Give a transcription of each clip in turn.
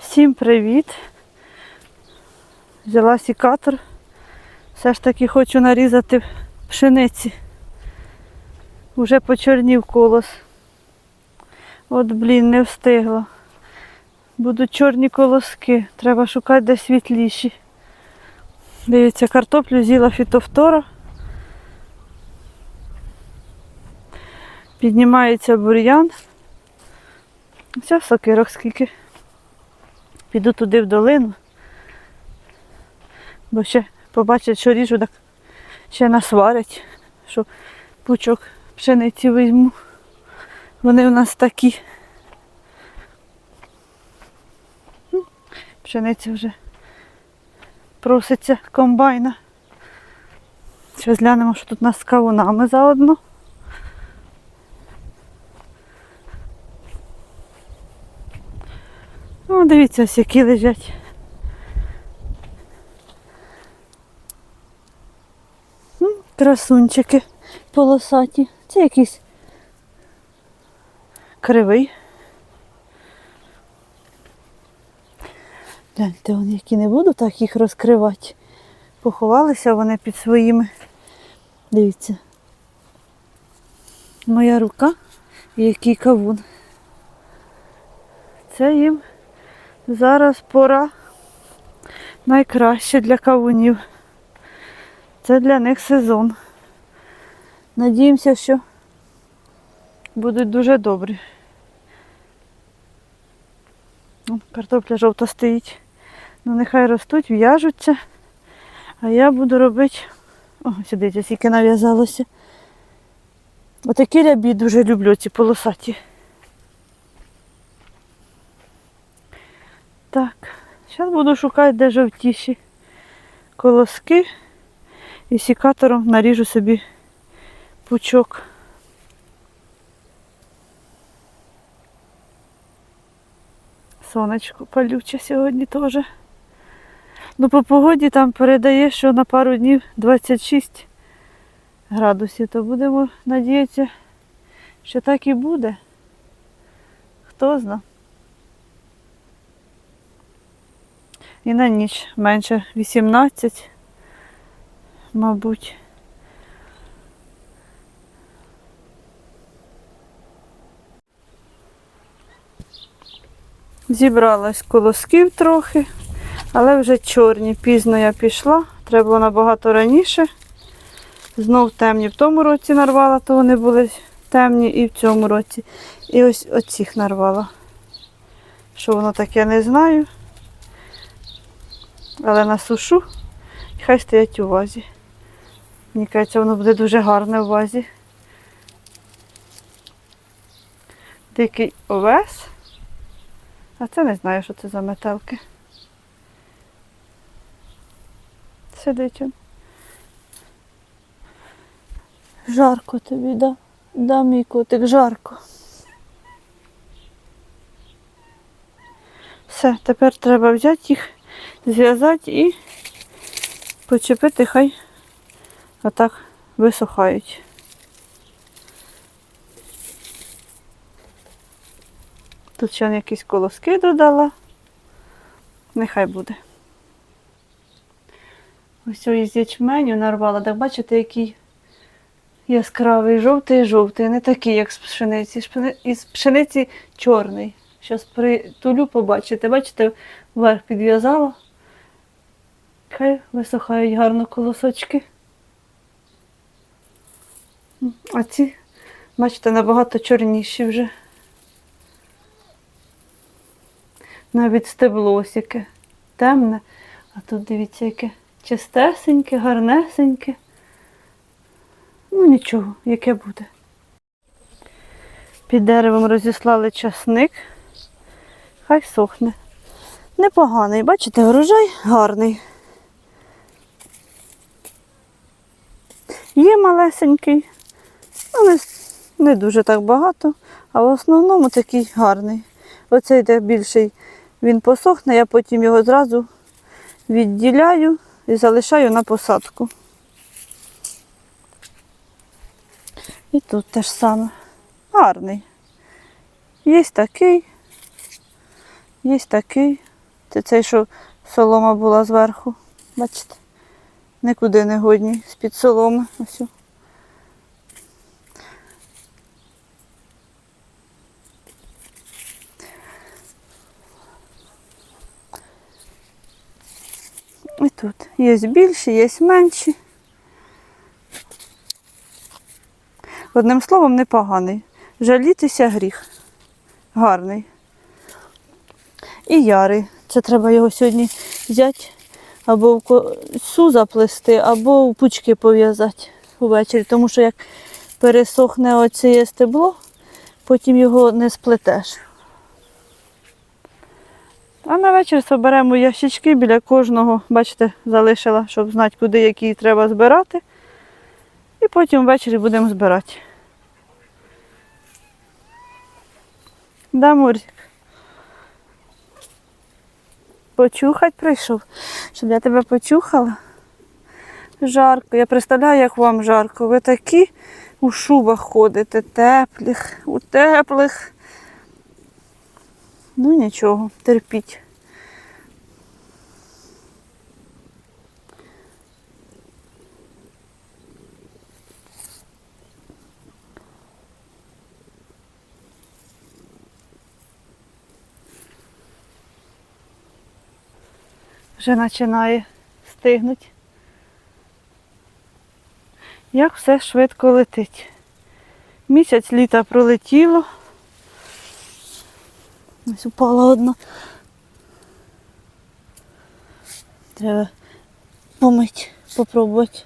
Всім привіт! Взяла сікатор. Все ж таки хочу нарізати пшениці. Уже почорнів колос. От, блін, не встигла. Будуть чорні колоски. Треба шукати де світліші. Дивіться, картоплю з'їла фітофтора. Піднімається бур'ян. Все, сокирок скільки. Піду туди в долину. Бо ще побачать, що ріжу, так ще насварять, що пучок пшениці візьму. Вони у нас такі. Пшениця вже проситься комбайна. Ще глянемо, що тут нас з кавунами заодно. О, дивіться, ось які лежать. Красунчики полосаті. Це якийсь кривий. Гляньте, вони які не буду так їх розкривати. Поховалися вони під своїми. Дивіться. Моя рука і який кавун. Це їм зараз пора найкраще для кавунів. Це для них сезон. Надіємося, що будуть дуже добрі. Картопля жовта стоїть. Ну нехай ростуть, в'яжуться. А я буду робити. О, сюди скільки нав'язалося. Отакі рябі дуже люблю, ці полосаті. Так, зараз буду шукати, де жовтіші колоски і сікатором наріжу собі пучок. Сонечко палюче сьогодні теж. Ну, по погоді там передає, що на пару днів 26 градусів, то будемо надіятися, що так і буде. Хто зна. І на ніч менше 18, мабуть. Зібралась колосків трохи, але вже чорні. Пізно я пішла, треба було набагато раніше. Знов темні в тому році нарвала, то вони були темні і в цьому році. І ось оцих нарвала. Що воно таке, не знаю. Але насушу і хай стоять у вазі. Мені кажеться, воно буде дуже гарне в вазі. Дикий овес. А це не знаю, що це за метелки. Сидить він. Жарко тобі, да? Да, мій котик, жарко. Все, тепер треба взяти їх, зв'язати і почепити, хай отак висухають. Тут ще якісь колоски додала. Нехай буде. Ось із ячменю нарвала. Так бачите, який яскравий, жовтий, жовтий, не такий, як з пшениці. Із пшениці чорний. Зараз притулю побачите. Бачите, вверх підв'язала. Хай висохають гарно колосочки. А ці, бачите, набагато чорніші вже. Навіть стебло яке темне. А тут дивіться, яке чистесеньке, гарнесеньке. Ну нічого, яке буде. Під деревом розіслали часник. Хай сохне. Непоганий, бачите, урожай гарний. Є малесенький, але не дуже так багато, а в основному такий гарний. Оцей де більший він посохне, я потім його зразу відділяю і залишаю на посадку. І тут теж саме. Гарний. Є такий. Є такий. Це цей, що солома була зверху. Бачите? Нікуди не годні з-під соломи. Ось. І тут є більші, є менші. Одним словом, непоганий. Жалітися гріх. Гарний. І ярий. Це треба його сьогодні взяти або в косу заплести, або в пучки пов'язати увечері. Тому що як пересохне оце стебло, потім його не сплетеш. А на вечір зберемо ящички біля кожного, бачите, залишила, щоб знати, куди які треба збирати. І потім ввечері будемо збирати. Да, Мурзик? Почухать прийшов, щоб я тебе почухала. Жарко. Я представляю, як вам жарко. Ви такі у шубах ходите, теплих, у теплих. Ну нічого, терпіть. Вже починає стигнути. Як все швидко летить. Місяць літа пролетіло. Ось упала одна. Треба помити, попробувати.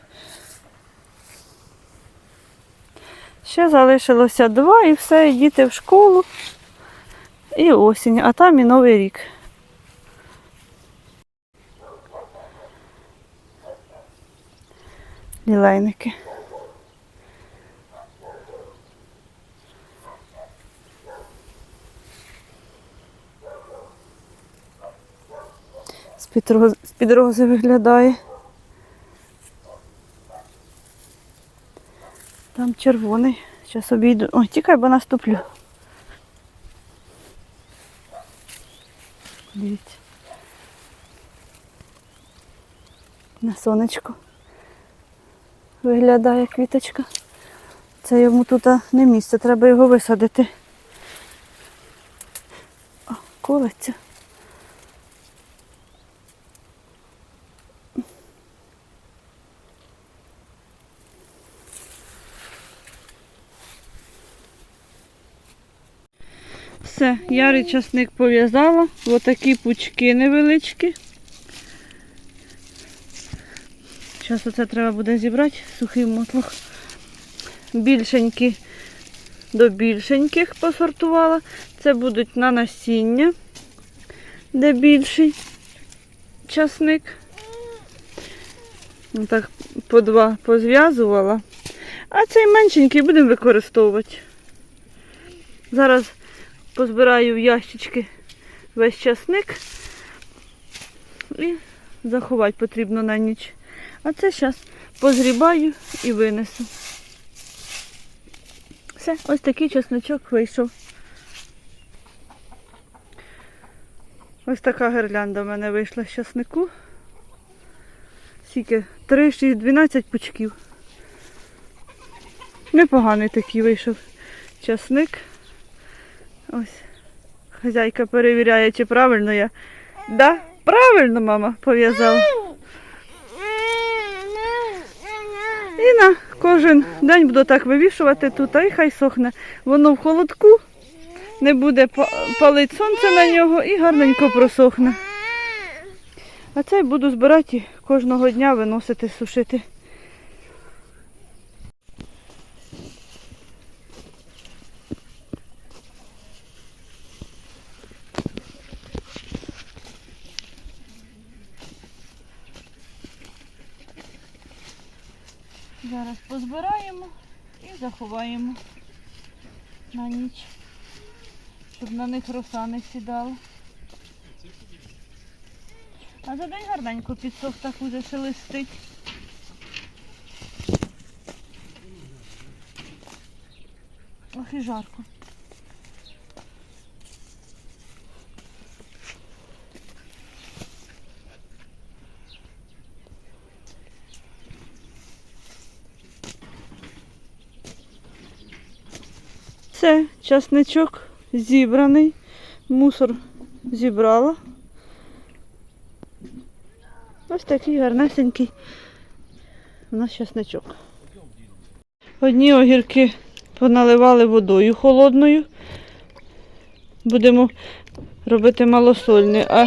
Ще залишилося два і все, діти в школу. І осінь, а там і Новий рік. Лілейники. З-під рози виглядає. Там червоний. Зараз обійду. Ой, тікай, бо наступлю. Дивіться. На сонечко виглядає квіточка. Це йому тут не місце, треба його висадити. О, колиться. Все, ярий часник пов'язала. Отакі пучки невеличкі. Зараз оце треба буде зібрати сухий мотлох. Більшенькі до більшеньких посортувала. Це будуть на насіння, де більший часник. Ну, Так по два позв'язувала. А цей меншенький будемо використовувати. Зараз позбираю в ящички весь часник і заховати потрібно на ніч. А це зараз позрібаю і винесу. Все, ось такий чесночок вийшов. Ось така гирлянда в мене вийшла з часнику. Скільки? 3, 6, 12 пучків. Непоганий такий вийшов часник. Ось. Хазяйка перевіряє, чи правильно я. Да? Правильно, мама, пов'язала. І на кожен день буду так вивішувати тут, а й хай сохне. Воно в холодку, не буде па- палити сонце на нього і гарненько просохне. А цей буду збирати і кожного дня виносити, сушити. Зараз позбираємо і заховаємо на ніч, щоб на них роса не сідала. А за день гарненько підсох так уже шелестить. Ох і жарко. Все, часничок зібраний, мусор зібрала. Ось такий гарнесенький у нас часничок. Одні огірки поналивали водою холодною. Будемо робити малосольний. А,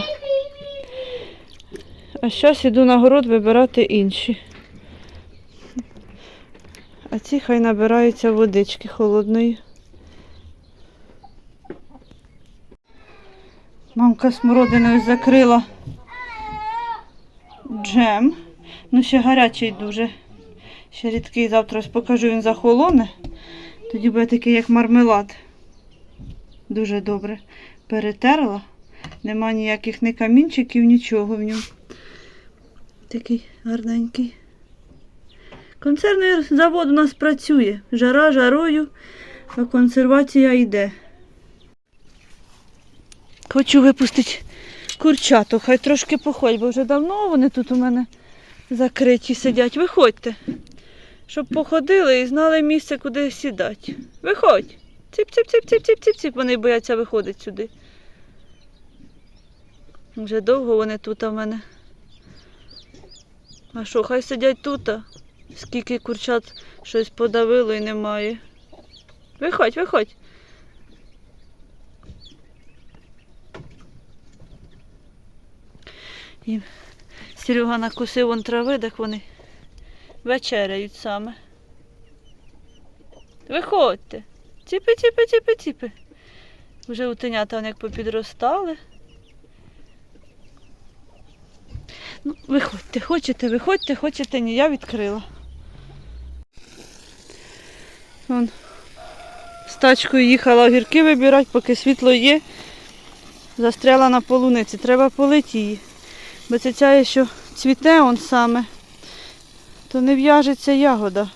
а зараз іду на город вибирати інші. А ці хай набираються водички холодної. Мамка смородиною закрила джем. Ну, ще гарячий дуже. Ще рідкий завтра ось покажу, він захолоне. Тоді буде такий, як мармелад. Дуже добре перетерла. Нема ніяких ні камінчиків, нічого в ньому. Такий гарненький. Консервний завод у нас працює. Жара жарою, а консервація йде. Хочу випустити курчаток, хай трошки походь, бо вже давно вони тут у мене закриті сидять. Виходьте, щоб походили і знали місце, куди сідати. Виходь. Ціп-ціп-ціп-ціп-ціп-ціп. Вони бояться виходити сюди. Вже довго вони тут у мене. А що, хай сидять тут. Скільки курчат щось подавило і немає. Виходь, виходь. І Серега накусив вон трави, так вони вечеряють саме. Виходьте. Ціпи, ціпи, ціпи, ціпи. Вже утенята вони як попідростали. Ну, виходьте, хочете, виходьте, хочете, ні, я відкрила. Вон, з тачкою їхала огірки вибирати, поки світло є. Застряла на полуниці. Треба полити її. Бо це ця, що цвіте он саме, то не в'яжеться ягода.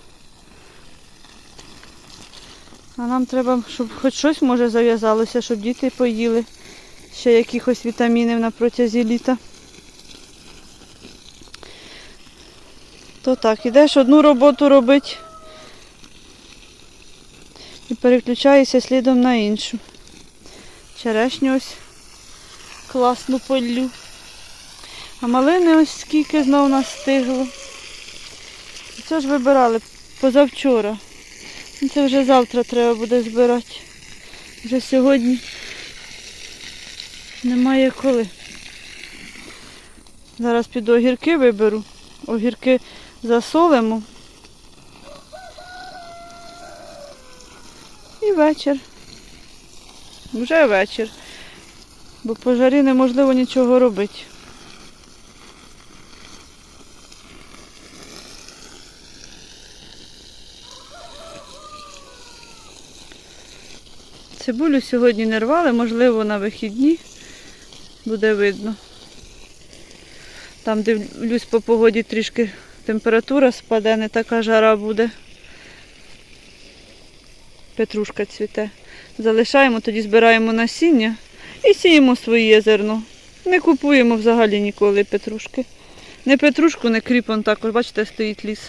А нам треба, щоб хоч щось може зав'язалося, щоб діти поїли ще якихось вітамінів на протязі літа. То так, ідеш одну роботу робити і переключаєшся слідом на іншу. Черешню ось класну полю. А малини ось скільки знов настигло. Це ж вибирали позавчора. Ну, Це вже завтра треба буде збирати. Вже сьогодні немає коли. Зараз піду огірки виберу. Огірки засолимо. І вечір. Вже вечір. Бо по жарі неможливо нічого робити. Цибулю сьогодні не рвали, можливо, на вихідні буде видно. Там дивлюсь по погоді трішки температура спаде, не така жара буде. Петрушка цвіте. Залишаємо, тоді збираємо насіння і сіємо своє зерно. Не купуємо взагалі ніколи петрушки. Не петрушку, не кріпон також, бачите, стоїть ліс.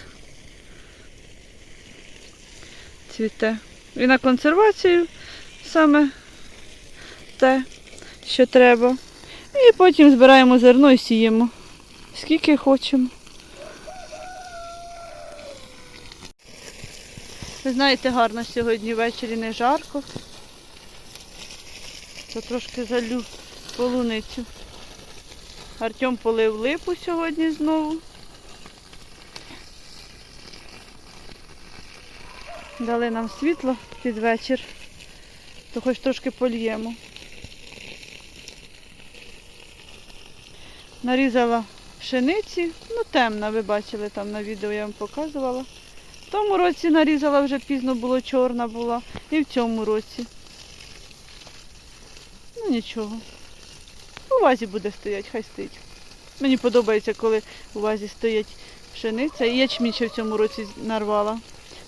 Цвіте. І на консервацію саме те, що треба. І потім збираємо зерно і сіємо. Скільки хочемо. Ви знаєте, гарно сьогодні ввечері не жарко. То трошки залю полуницю. Артем полив липу сьогодні знову. Дали нам світло під вечір, то хоч трошки польємо. Нарізала пшениці, ну темна, ви бачили там на відео, я вам показувала. В тому році нарізала вже пізно було, чорна була. І в цьому році. Ну нічого. У вазі буде стояти, хай стоїть. Мені подобається, коли у вазі стоять пшениця. І ячмінь ще в цьому році нарвала.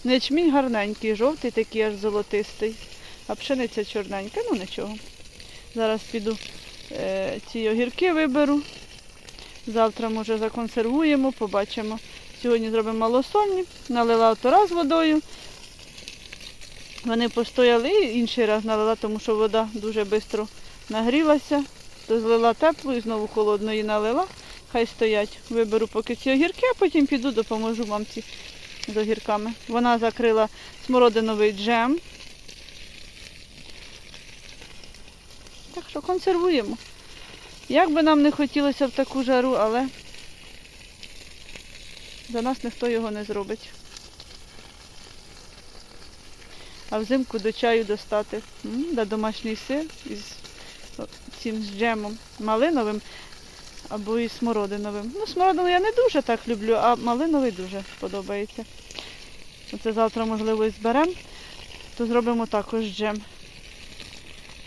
Ну, ячмінь гарненький, жовтий, такий аж золотистий. А пшениця чорненька, ну нічого. Зараз піду е, ці огірки виберу. Завтра, може, законсервуємо, побачимо. Сьогодні зробимо малосольні, налила ото раз водою. Вони постояли, інший раз налила, тому що вода дуже швидко нагрілася, то злила теплу і знову холодної налила. Хай стоять. Виберу поки ці огірки, а потім піду допоможу мамці з огірками. Вона закрила смородиновий джем. Так що консервуємо. Як би нам не хотілося в таку жару, але за нас ніхто його не зробить. А взимку до чаю достати да домашній сир із цим з джемом малиновим або із смородиновим. Ну, смородину я не дуже так люблю, а малиновий дуже подобається. Оце завтра, можливо, і зберемо, то зробимо також джем.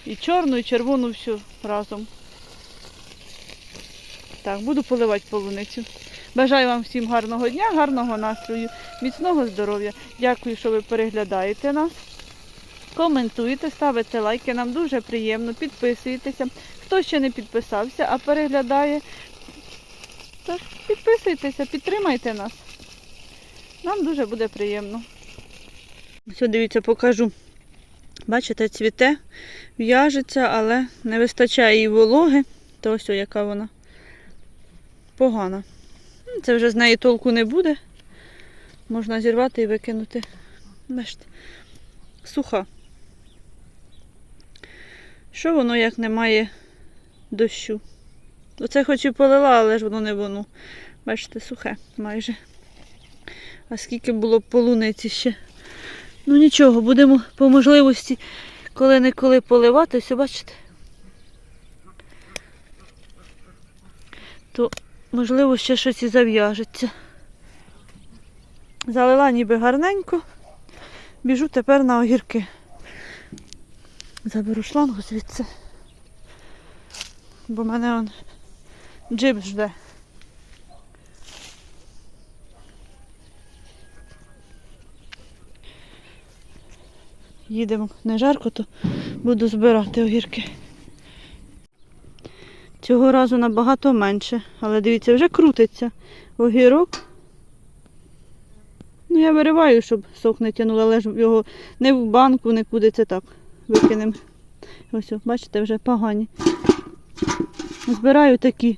І чорну, і червону всю разом. Так, буду поливати полуницю. Бажаю вам всім гарного дня, гарного настрою, міцного здоров'я. Дякую, що ви переглядаєте нас. Коментуєте, ставите лайки, нам дуже приємно, підписуєтеся. Хто ще не підписався, а переглядає, тож підписуйтеся, підтримайте нас. Нам дуже буде приємно. Ось дивіться, покажу. Бачите, цвіте, в'яжеться, але не вистачає їй вологи. То ось яка вона погана. Це вже з неї толку не буде. Можна зірвати і викинути. Бачите, суха. Що воно як немає дощу? Оце хоч і полила, але ж воно не воно. Бачите, сухе майже. А скільки було полуниці ще. Ну нічого, будемо по можливості коли-неколи поливати, все бачите. То, можливо, ще щось і зав'яжеться. Залила ніби гарненько. Біжу тепер на огірки. Заберу шлангу звідси. Бо мене он джип жде. Їдемо не жарко, то буду збирати огірки. Цього разу набагато менше, але дивіться, вже крутиться огірок. Ну, я вириваю, щоб сок не тягнув, але ж його не в банку, нікуди це так викинемо. Ось, бачите, вже погані. Збираю такі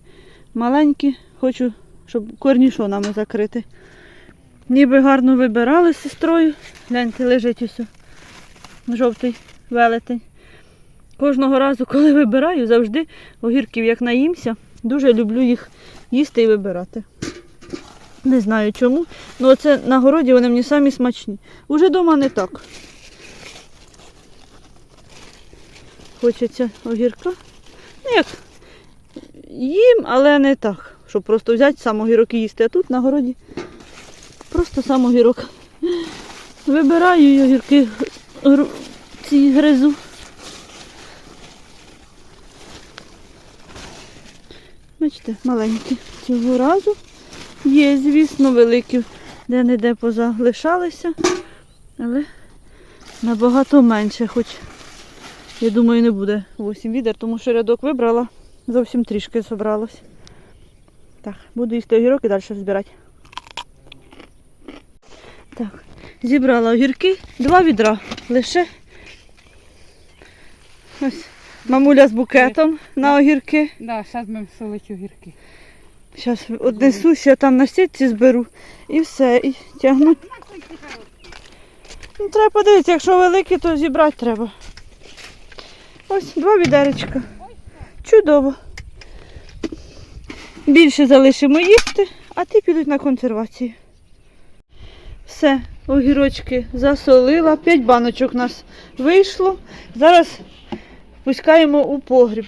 маленькі, хочу, щоб корнішонами закрити. Ніби гарно вибирали з сестрою. Гляньте, лежить усе. Жовтий велетень. Кожного разу, коли вибираю, завжди огірків як наїмся. Дуже люблю їх їсти і вибирати. Не знаю чому. Ну оце на городі вони мені самі смачні. Уже вдома не так. Хочеться огірка. Ну як, їм, але не так. Щоб просто взяти сам огірок і їсти. А тут на городі просто сам огірок. Вибираю огірки ці гризу. Бачите, маленькі. Цього разу є, звісно, великі, де-не-де позалишалися, але набагато менше, хоч я думаю, не буде 8 відер, тому що рядок вибрала, зовсім трішки зібралось. Так, буду їсти огірок і далі збирати. Так, зібрала огірки, два відра лише. Ось мамуля з букетом на огірки. Да, зараз будемо солити огірки. Зараз однесу, ще там на сітці зберу і все, і тягну. Ну, треба подивитися, якщо великі, то зібрати треба. Ось два відеречка. Чудово. Більше залишимо їсти, а ті підуть на консервацію. Все, огірочки засолила, п'ять баночок у нас вийшло. Зараз пускаємо у погріб.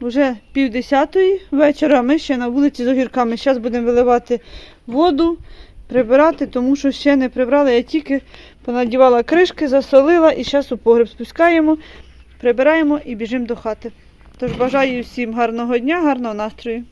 Вже пів десятої вечора ми ще на вулиці з огірками. Зараз будемо виливати воду, прибирати, тому що ще не прибрали. Я тільки понадівала кришки, засолила і зараз у погріб спускаємо, прибираємо і біжимо до хати. Тож бажаю всім гарного дня, гарного настрою.